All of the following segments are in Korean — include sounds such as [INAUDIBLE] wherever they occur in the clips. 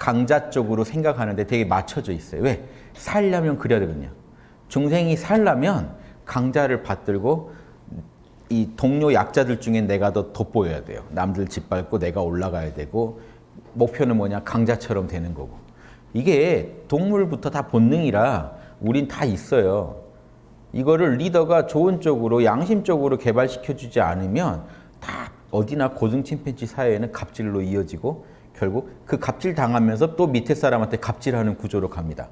강자 쪽으로 생각하는데 되게 맞춰져 있어요. 왜? 살려면 그래야 되거든요. 중생이 살려면 강자를 받들고 이 동료 약자들 중에 내가 더 돋보여야 돼요. 남들 짓밟고 내가 올라가야 되고 목표는 뭐냐? 강자처럼 되는 거고. 이게 동물부터 다 본능이라 우린 다 있어요. 이거를 리더가 좋은 쪽으로 양심적으로 개발시켜 주지 않으면 다 어디나 고등 침팬지 사회에는 갑질로 이어지고 결국 그 갑질 당하면서 또 밑에 사람한테 갑질하는 구조로 갑니다.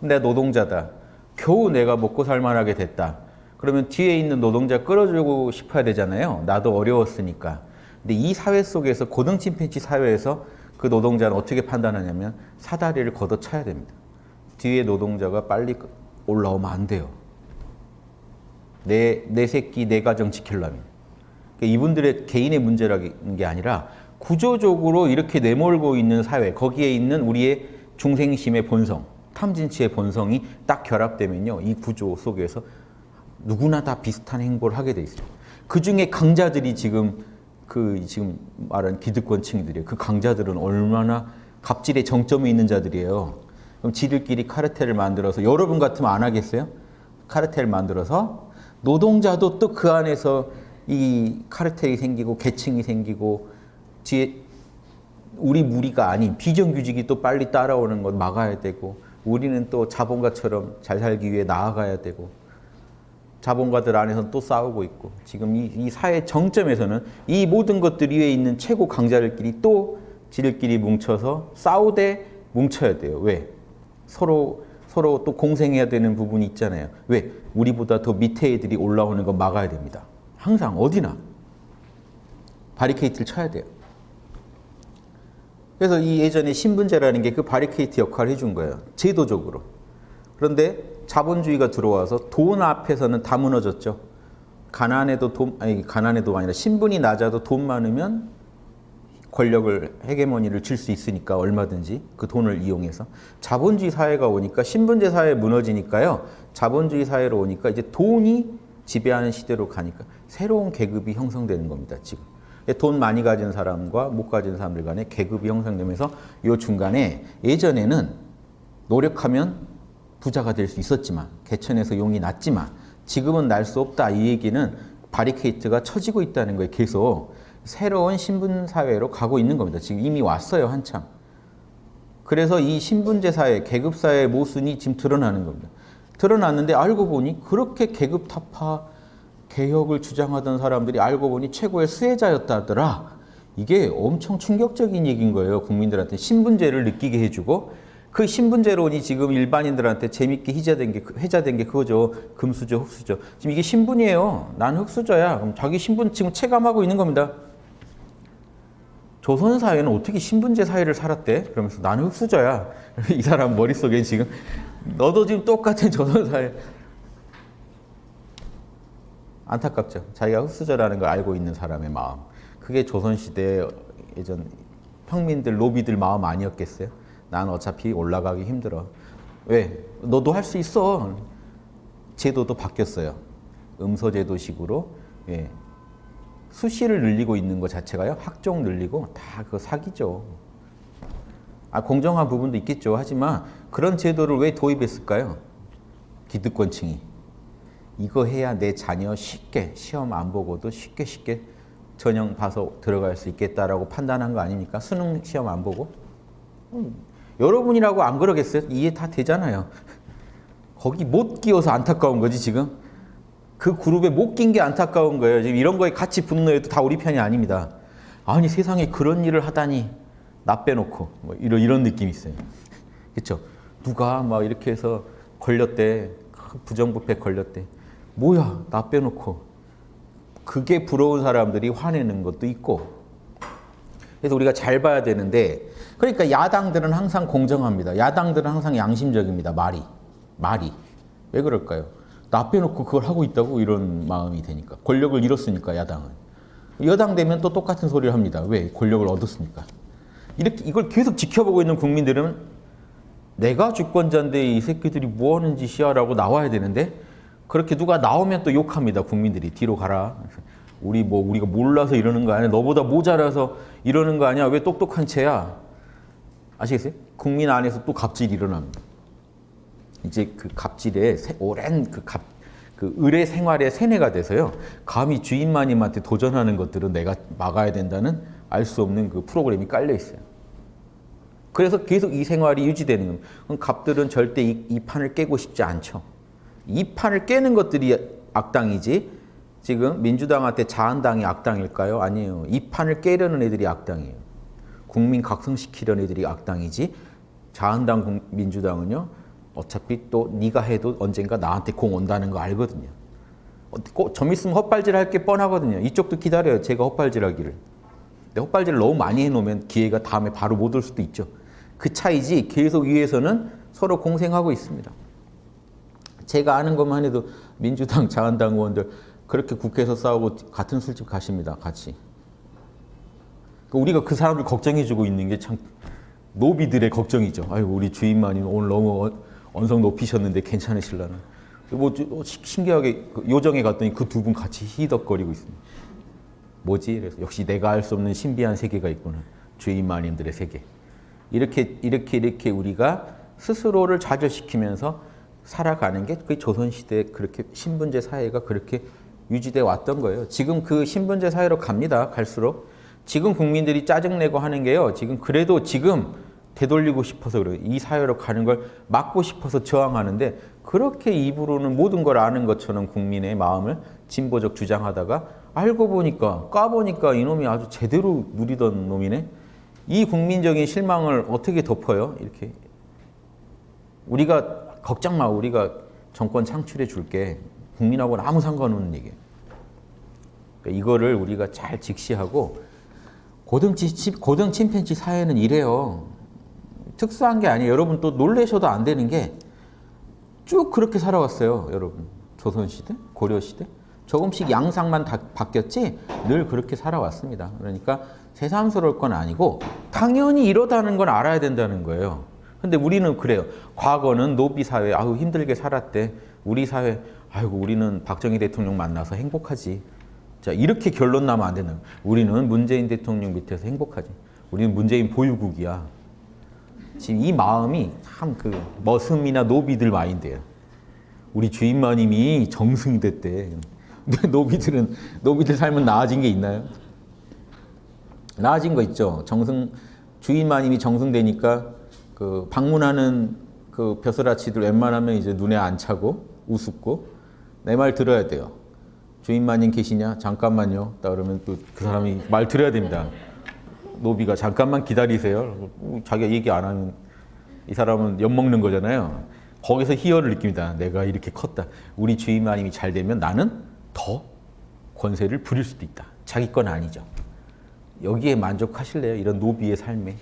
내가 노동자다. 겨우 내가 먹고 살만하게 됐다. 그러면 뒤에 있는 노동자 끌어주고 싶어야 되잖아요. 나도 어려웠으니까. 근데 이 사회 속에서 고등 침팬지 사회에서 그 노동자는 어떻게 판단하냐면 사다리를 걷어차야 됩니다. 뒤에 노동자가 빨리 올라오면 안 돼요. 내, 내 새끼, 내 가정 지키려면. 그러니까 이분들의 개인의 문제라는 게 아니라 구조적으로 이렇게 내몰고 있는 사회, 거기에 있는 우리의 중생심의 본성, 탐진치의 본성이 딱 결합되면요. 이 구조 속에서 누구나 다 비슷한 행보를 하게 돼 있어요. 그 중에 강자들이 지금 그 지금 말한 기득권층이들이에요. 그 강자들은 얼마나 갑질의 정점에 있는 자들이에요. 그럼 지들끼리 카르텔을 만들어서 여러분 같으면 안 하겠어요? 카르텔 만들어서 노동자도 또 그 안에서 이 카르텔이 생기고 계층이 생기고 뒤에 우리 무리가 아닌 비정규직이 또 빨리 따라오는 것 막아야 되고 우리는 또 자본가처럼 잘 살기 위해 나아가야 되고 자본가들 안에서는 또 싸우고 있고 지금 이, 이 사회 정점에서는 이 모든 것들 위에 있는 최고 강자들끼리 또 지들끼리 뭉쳐서 싸우되 뭉쳐야 돼요. 왜? 서로 서로 또 공생해야 되는 부분이 있잖아요. 왜? 우리보다 더 밑에 애들이 올라오는 거 막아야 됩니다. 항상 어디나 바리케이트를 쳐야 돼요. 그래서 이 예전에 신분제라는 게 그 바리케이트 역할을 해준 거예요. 제도적으로. 그런데 자본주의가 들어와서 돈 앞에서는 다 무너졌죠. 가난해도 돈, 아니, 가난해도 아니라 신분이 낮아도 돈 많으면 권력을, 헤게모니를 줄수 있으니까 얼마든지 그 돈을 이용해서. 자본주의 사회가 오니까 신분제 사회 무너지니까요. 자본주의 사회로 오니까 이제 돈이 지배하는 시대로 가니까 새로운 계급이 형성되는 겁니다, 지금. 돈 많이 가진 사람과 못 가진 사람들 간에 계급이 형성되면서 이 중간에 예전에는 노력하면 부자가 될 수 있었지만 개천에서 용이 났지만 지금은 날 수 없다. 이 얘기는 바리케이트가 처지고 있다는 거예요 계속. 새로운 신분 사회로 가고 있는 겁니다. 지금 이미 왔어요 한참. 그래서 이 신분제 사회 계급 사회의 모순이 지금 드러나는 겁니다. 드러났는데 알고 보니 그렇게 계급 타파 개혁을 주장하던 사람들이 알고 보니 최고의 수혜자였다더라 이게 엄청 충격적인 얘기인 거예요 국민들한테 신분제를 느끼게 해주고 그 신분제론이 지금 일반인들한테 재밌게 희자된 게, 회자된 게 그거죠. 금수저, 흑수저. 지금 이게 신분이에요. 난 흑수저야. 그럼 자기 신분 지금 체감하고 있는 겁니다. 조선 사회는 어떻게 신분제 사회를 살았대? 그러면서 나는 흑수저야. [LAUGHS] 이 사람 머릿속에 지금 너도 지금 똑같은 조선 사회. 안타깝죠. 자기가 흑수저라는 걸 알고 있는 사람의 마음. 그게 조선시대 예전 평민들, 로비들 마음 아니었겠어요? 난 어차피 올라가기 힘들어. 왜? 너도 할 수 있어. 제도도 바뀌었어요. 음서제도식으로 예. 수시를 늘리고 있는 것 자체가요. 학종 늘리고 다 그거 사기죠. 아, 공정한 부분도 있겠죠. 하지만 그런 제도를 왜 도입했을까요? 기득권층이. 이거 해야 내 자녀 쉽게 시험 안 보고도 쉽게 쉽게 전형 봐서 들어갈 수 있겠다라고 판단한 거 아닙니까? 수능 시험 안 보고? 음, 여러분이라고 안 그러겠어요? 이해 다 되잖아요. 거기 못 끼어서 안타까운 거지 지금. 그 그룹에 못 낀 게 안타까운 거예요. 지금 이런 거에 같이 분노해도 다 우리 편이 아닙니다. 아니 세상에 그런 일을 하다니 나 빼놓고 뭐 이런 이런 느낌이 있어요. 그렇죠? 누가 막 이렇게 해서 걸렸대 부정부패 걸렸대. 뭐야 나 빼놓고 그게 부러운 사람들이 화내는 것도 있고. 그래서 우리가 잘 봐야 되는데 그러니까 야당들은 항상 공정합니다. 야당들은 항상 양심적입니다. 말이. 말이. 왜 그럴까요? 나 빼놓고 그걸 하고 있다고 이런 마음이 되니까. 권력을 잃었으니까, 야당은. 여당 되면 또 똑같은 소리를 합니다. 왜? 권력을 얻었으니까. 이렇게, 이걸 계속 지켜보고 있는 국민들은 내가 주권자인데 이 새끼들이 뭐 하는 짓이야 라고 나와야 되는데 그렇게 누가 나오면 또 욕합니다. 국민들이. 뒤로 가라. 우리 뭐, 우리가 몰라서 이러는 거 아니야? 너보다 모자라서 이러는 거 아니야? 왜 똑똑한 채야? 아시겠어요? 국민 안에서 또 갑질이 일어납니다. 이제 그 갑질에 세- 오랜 그 갑, 그 의뢰 생활의 세뇌가 돼서요. 감히 주인 마님한테 도전하는 것들은 내가 막아야 된다는 알 수 없는 그 프로그램이 깔려 있어요. 그래서 계속 이 생활이 유지되는 겁니다. 갑들은 절대 이, 이 판을 깨고 싶지 않죠. 이 판을 깨는 것들이 악당이지 지금 민주당한테 자한당이 악당일까요? 아니에요. 이 판을 깨려는 애들이 악당이에요. 국민 각성시키려는 애들이 악당이지 자한당 국- 민주당은요 어차피 또 네가 해도 언젠가 나한테 공 온다는 거 알거든요. 좀 있으면 헛발질 할 게 뻔하거든요. 이쪽도 기다려요. 제가 헛발질 하기를. 근데 헛발질을 너무 많이 해놓으면 기회가 다음에 바로 못 올 수도 있죠. 그 차이지 계속 위에서는 서로 공생하고 있습니다. 제가 아는 것만 해도 민주당, 자한당 의원들 그렇게 국회에서 싸우고 같은 술집 가십니다. 같이. 그 우리가 그 사람들 걱정해주고 있는 게 참 노비들의 걱정이죠. 아유 우리 주인만이 오늘 너무 어- 언성 높이셨는데 괜찮으실라나. 뭐 시- 신기하게 그 요정에 갔더니 그 두 분 같이 히덕거리고 있습니다. 뭐지? 그래서 역시 내가 알 수 없는 신비한 세계가 있구나. 주인마님들의 세계. 이렇게 이렇게 이렇게 우리가 스스로를 좌절시키면서 살아가는 게 그 조선 시대 그렇게 신분제 사회가 그렇게 유지돼 왔던 거예요. 지금 그 신분제 사회로 갑니다. 갈수록 지금 국민들이 짜증내고 하는 게요. 지금 그래도 지금 되돌리고 싶어서 그래요. 이 사회로 가는 걸 막고 싶어서 저항하는데 그렇게 입으로는 모든 걸 아는 것처럼 국민의 마음을 진보적 주장하다가 알고 보니까 까보니까 이놈이 아주 제대로 누리던 놈이네. 이 국민적인 실망을 어떻게 덮어요? 이렇게 우리가 걱정 마. 우리가 정권 창출해 줄게. 국민하고는 아무 상관없는 얘기예요. 그러니까 이거를 우리가 잘 직시하고 고등 치, 고등 침팬지 사회는 이래요. 특수한 게 아니에요. 여러분 또 놀래셔도 안 되는 게 쭉 그렇게 살아왔어요. 여러분. 조선시대, 고려시대. 조금씩 양상만 다 바뀌었지 늘 그렇게 살아왔습니다. 그러니까 새삼스러울 건 아니고 당연히 이러다는 건 알아야 된다는 거예요. 근데 우리는 그래요. 과거는 노비 사회, 아유 힘들게 살았대. 우리 사회, 아이고 우리는 박정희 대통령 만나서 행복하지. 자 이렇게 결론 나면 안 되는. 우리는 문재인 대통령 밑에서 행복하지. 우리는 문재인 보유국이야. 지금 이 마음이 참 그 머슴이나 노비들 마인드예요. 우리 주인마님이 정승이 됐대. 근데 노비들은 노비들 삶은 나아진 게 있나요? 나아진 거 있죠. 정승 주인마님이 정승되니까 그 방문하는 그 벼슬아치들 웬만하면 이제 눈에 안 차고 우습고 내 말 들어야 돼요. 주인마님 계시냐? 잠깐만요. 딱 그러면 또 그 사람이 말 들어야 됩니다. 노비가 잠깐만 기다리세요. 자기가 얘기 안 하면 이 사람은 엿 먹는 거잖아요. 거기서 희열을 느낍니다. 내가 이렇게 컸다. 우리 주인마님이 잘 되면 나는 더 권세를 부릴 수도 있다. 자기 건 아니죠. 여기에 만족하실래요? 이런 노비의 삶에.